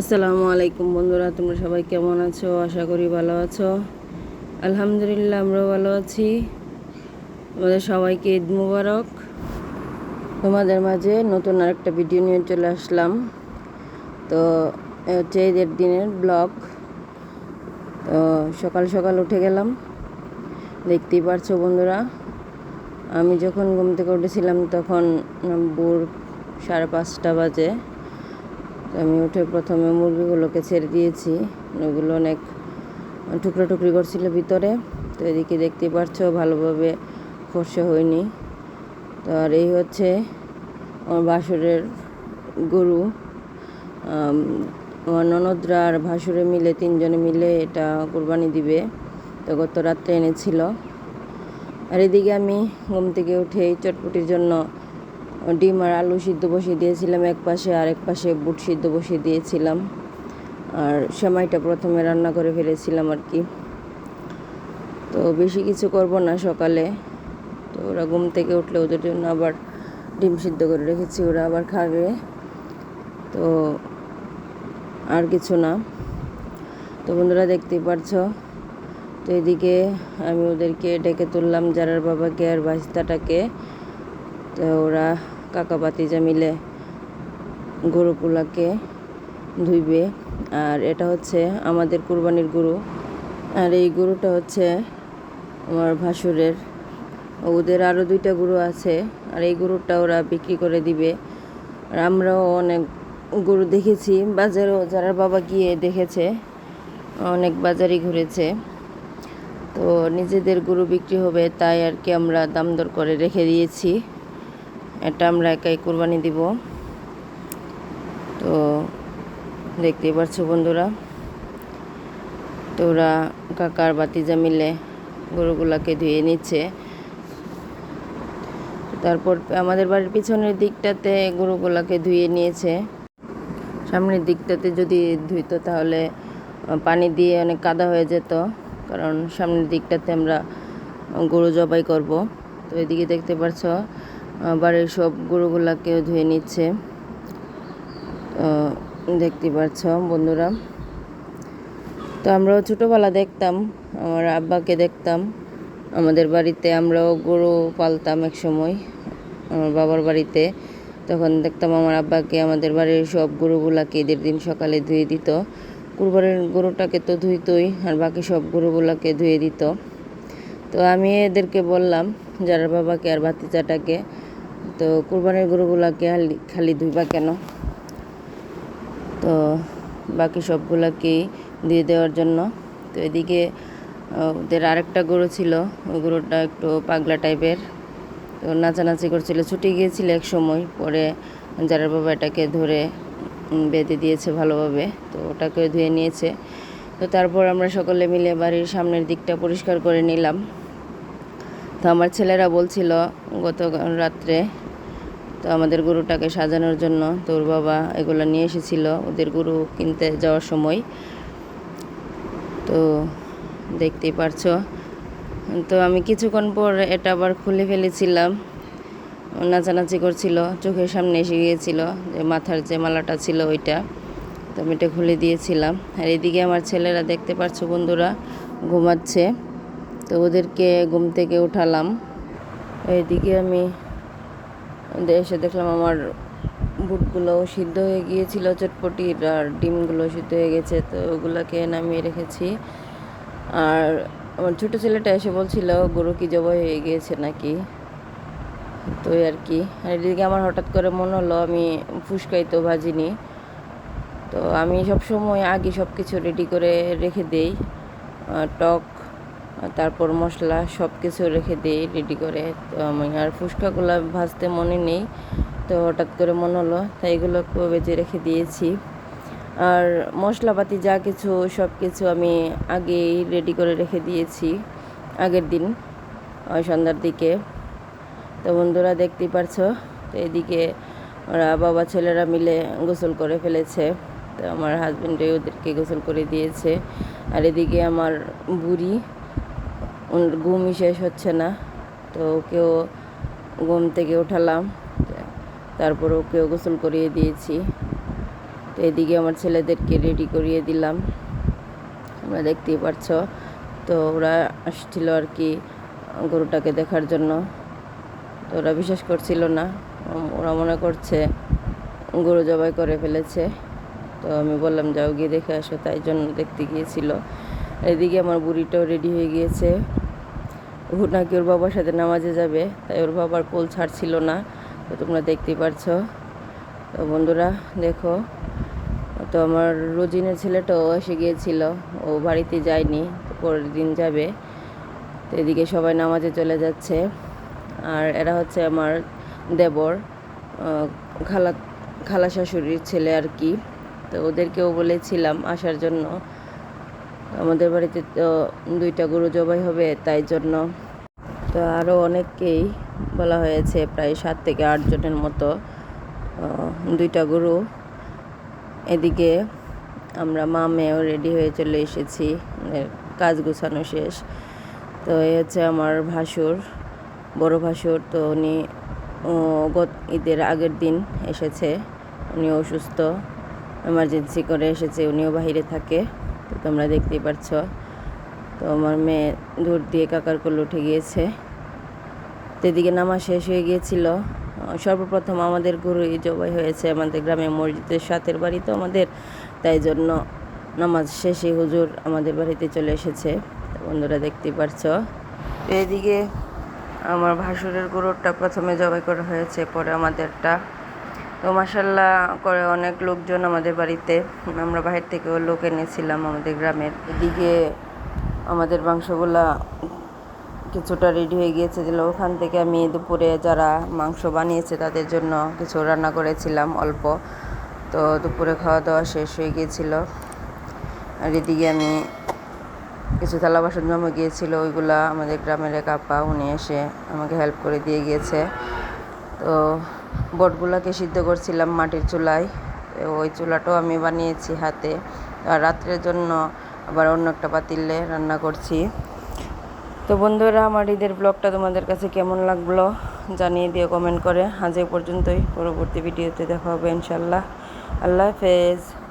আসসালামু আলাইকুম বন্ধুরা, তোমরা সবাই কেমন আছো? আশা করি ভালো আছো। আলহামদুলিল্লাহ আমরাও ভালো আছি। তোমাদের সবাইকে ঈদ মুবারক। তোমাদের মাঝে নতুন আরেকটা ভিডিও নিয়ে চলে আসলাম। তো হচ্ছে ঈদের দিনের ব্লগ তো, সকাল সকাল উঠে গেলাম। দেখতেই পারছ বন্ধুরা, আমি যখন ঘুম থেকে উঠেছিলাম তখন ভোর সাড়ে পাঁচটা বাজে। আমি উঠে প্রথমে মুরগিগুলোকে ছেড়ে দিয়েছি। ওগুলো অনেক টুকরো টুকরি করছিল ভিতরে। তো এদিকে দেখতে পারছ ভালোভাবে ফর্সা হয়নি। তো আর এই হচ্ছে আমার বাসুরের গরু। আমার ননদরা আর ভাসুরে মিলে, তিনজনে মিলে এটা কোরবানি দিবে। তো গত রাত্রে এনেছিল। আর এদিকে আমি ঘুম থেকে উঠে চটপটির জন্য ডিম আর আলু সিদ্ধ বসিয়ে দিয়েছিলাম, এক পাশে আর এক পাশে বুট সিদ্ধ বসিয়ে দিয়েছিলাম। আর সেমাইটা প্রথমে রান্না করে ফেলেছিলাম আর কি। তো বেশি কিছু করব না সকালে। তো ওরা ঘুম থেকে উঠলে ওদের জন্য আবার ডিম সিদ্ধ করে রেখেছি, ওরা আবার খাবে। তো আর কিছু না। তো বন্ধুরা দেখতেই পারছ, তো এদিকে আমি ওদেরকে ডেকে তুললাম, যারার বাবাকে আর বাস্তাটাকে তো ওরা কাকা বাতিজা মিলে গরুগুলাকে ধুইবে। আর এটা হচ্ছে আমাদের কুরবানির গরু। আর এই গরুটা হচ্ছে আমার ভাসুরের। ওদের আরও দুইটা গরু আছে। আর এই গরুটা ওরা বিক্রি করে দিবে। আর আমরাও অনেক গরু দেখেছি। বাজারেও যারা বাবা গিয়ে দেখেছে, অনেক বাজারই ঘুরেছে। তো নিজেদের গরু বিক্রি হবে, তাই আর কি আমরা দাম দর করে রেখে দিয়েছি। এটা আমরা একাই কোরবানি দিব। তো দেখতে পাচ্ছ বন্ধুরা, তো ওরা কাকার বাতিজা মিলে গরুগুলাকে ধুয়ে নিচ্ছে। তারপর আমাদের বাড়ির পিছনের দিকটাতে গরুগুলাকে ধুয়ে নিয়েছে। সামনের দিকটাতে যদি ধুইতো তাহলে পানি দিয়ে অনেক কাদা হয়ে যেত, কারণ সামনের দিকটাতে আমরা গরু জবাই করব। তো এদিকে দেখতে পাচ্ছ আহ, বাড়ির সব গরুগুলাকেও ধুয়ে নিচ্ছে। দেখতে পাচ্ছ বন্ধুরা। তো আমরাও ছোটোবেলা দেখতাম আমার আব্বাকে দেখতাম। আমাদের বাড়িতে আমরাও গরু পালতাম এক সময় আমার বাবার বাড়িতে। তখন দেখতাম আমার আব্বাকে আমাদের বাড়ির সব গরুগুলাকে ঈদের দিন সকালে ধুয়ে দিত। কুরবানের গরুটাকে তো ধুইতই আর বাকি সব গরুগুলাকে ধুয়ে দিত। তো আমি এদেরকে বললাম, যারা বাবাকে আর ভাতিজাটাকে, তো কুরবানির গরুগুলাকে খালি খালি ধুইবা কেন? তো বাকি সবগুলাকেই দিয়ে দেওয়ার জন্য। তো এদিকে ওদের আরেকটা গরু ছিল, ওই গরুটা একটু পাগলা টাইপের। তো নাচানাচি করছিল, ছুটে গিয়েছিল এক সময়, পরে যারা বাবা এটাকে ধরে বেঁধে দিয়েছে ভালোভাবে, তো ওটাকে ধুয়ে নিয়েছে। তো তারপর আমরা সকলে মিলে বাড়ির সামনের দিকটা পরিষ্কার করে নিলাম। তো আমার ছেলেরা বলছিল গত রাত্রে, তো আমাদের গরুটাকে সাজানোর জন্য তোর বাবা এগুলো নিয়ে এসেছিল ওদের গরু কিনতে যাওয়ার সময়। তো দেখতেই পারছ। তো আমি কিছুক্ষণ পর এটা আবার খুলে ফেলেছিলাম। নাচানাচি করছিল, চোখের সামনে এসে গিয়েছিল যে মাথার যে মালাটা ছিল ওইটা। তো আমি এটা খুলে দিয়েছিলাম। আর এদিকে আমার ছেলেরা দেখতে পারছ বন্ধুরা, ঘুমাচ্ছে। তো ওদেরকে ঘুম থেকে উঠালাম। এইদিকে আমি এসে দেখলাম আমার বুটগুলো সিদ্ধ হয়ে গিয়েছিল, চটপটির আর ডিমগুলো সিদ্ধ হয়ে গেছে, তো ওগুলোকে নামিয়ে রেখেছি। আর আমার ছোটো ছেলেটা এসে বলছিল, গরু কি জবাই হয়ে গিয়েছে নাকি? তো আর কি। আর এদিকে আমার হঠাৎ করে মনে হলো, আমি ফুসকাই তো ভাজিনি। তো আমি সব সময় আগে সব কিছু রেডি করে রেখে দেই। টক তারপর মশলা সব কিছু রেখে দিই রেডি করে আমি আর ফুচকাগুলো ভাজতে মনে নেই, তো হঠাৎ করে মনে হলো, তাই এগুলো বেজে রেখে দিয়েছি। আর মশলাপাতি যা কিছু সব কিছু আমি আগেই রেডি করে রেখে দিয়েছি, আগের দিন, ওই সন্ধ্যার দিকে। তো বন্ধুরা দেখতেই পারছ, তো এদিকে ওরা বাবা ছেলেরা মিলে গোসল করে ফেলেছে, তো আমার হাজবেন্ডে ওদেরকে গোসল করে দিয়েছে। আর এদিকে আমার বুড়ি ঘুমই শেষ হচ্ছে না। তো ওকেও ঘুম থেকে উঠালাম। তারপর ওকেও গোসল করিয়ে দিয়েছি। তো এদিকে আমার ছেলেদেরকে রেডি করিয়ে দিলাম। তোমরা দেখতেই পাচ্ছ তো ওরা আসছিল আর কি গরুটাকে দেখার জন্য। তো ওরা বিশ্বাস করছিল না। ওরা মনে করছে গরু জবাই করে ফেলেছে। তো আমি বললাম, যাও গিয়ে দেখে আসো। তাই জন্য দেখতে গিয়েছিল। এদিকে আমার বুড়িটাও রেডি হয়ে গিয়েছে। ও নাকি ওর বাবার সাথে নামাজে যাবে? তাই ওর বাবার কোল ছাড়ছিল না। তো তোমরা দেখতেই পারছ। তো বন্ধুরা, দেখো, তো আমার রোজিনের ছেলেটাও এসে গিয়েছিল। ও বাড়িতে যায়নি, তো পরের দিন যাবে। তো এদিকে সবাই নামাজে চলে যাচ্ছে। আর এরা হচ্ছে আমার দেবর খালা খালা শাশুড়ির ছেলে আর কি। তো ওদেরকেও বলেছিলাম আসার জন্য। আমাদের বাড়িতে তো দুইটা গরু জবাই হবে তাই জন্য। তো আরও অনেককেই বলা হয়েছে প্রায় সাত থেকে আট জনের মতো দুইটা গরু। এদিকে আমরা মা মেয়েও রেডি হয়ে চলে এসেছি কাজ গুছানো শেষ। তো এই হচ্ছে আমার ভাসুর, বড় ভাসুর। তো উনি গত ঈদের আগের দিন এসেছে উনি অসুস্থ, এমার্জেন্সি করে এসেছে, উনিও বাইরে থাকে। তো তোমরা দেখতেই পাচ্ছ তো আমার মেয়ে দূর দিয়ে কাকার কোল উঠে গিয়েছে। তো এদিকে নামাজ শেষ হয়ে গিয়েছিল। সর্বপ্রথম আমাদের গরুই জবাই হয়েছে আমাদের গ্রামে মসজিদের সাথের বাড়ি তো আমাদের। তাই জন্য নামাজ শেষে হুজুর আমাদের বাড়িতে চলে এসেছে। বন্ধুরা দেখতেই পারছ। এদিকে আমার ভাসুরের গরুটা প্রথমে জবাই করা হয়েছে, পরে আমাদেরটা তো মাসাল্লাহ করে অনেক লোকজন আমাদের বাড়িতে। আমরা বাহির থেকেও লোক এনেছিলাম আমাদের গ্রামের। এদিকে আমাদের মাংসগুলা কিছুটা রেডি হয়ে গিয়েছে দিল ওখান থেকে আমি দুপুরে যারা মাংস বানিয়েছে তাদের জন্য কিছু রান্না করেছিলাম অল্প। তো দুপুরে খাওয়া দাওয়া শেষ হয়ে গিয়েছিল। আর এদিকে আমি কিছু থালা বাসন জমে গিয়েছিল, ওইগুলা আমাদের গ্রামের এক আপা, উনি এসে আমাকে হেল্প করে দিয়ে গিয়েছে। তো বটগুলাকে সিদ্ধ করছিলাম মাটির চুলায়। ওই চুলাটাও আমি বানিয়েছি হাতে। আর রাত্রের জন্য আবার অন্য একটা পাতিলে রান্না করছি। তো বন্ধুরা, আমার ঈদের ব্লগটা তোমাদের কাছে কেমন লাগল জানিয়ে দিয়ে কমেন্ট করে। আজ এ পর্যন্তই। পরবর্তী ভিডিওতে দেখা হবে ইনশাল্লাহ। আল্লাহ হাফেজ।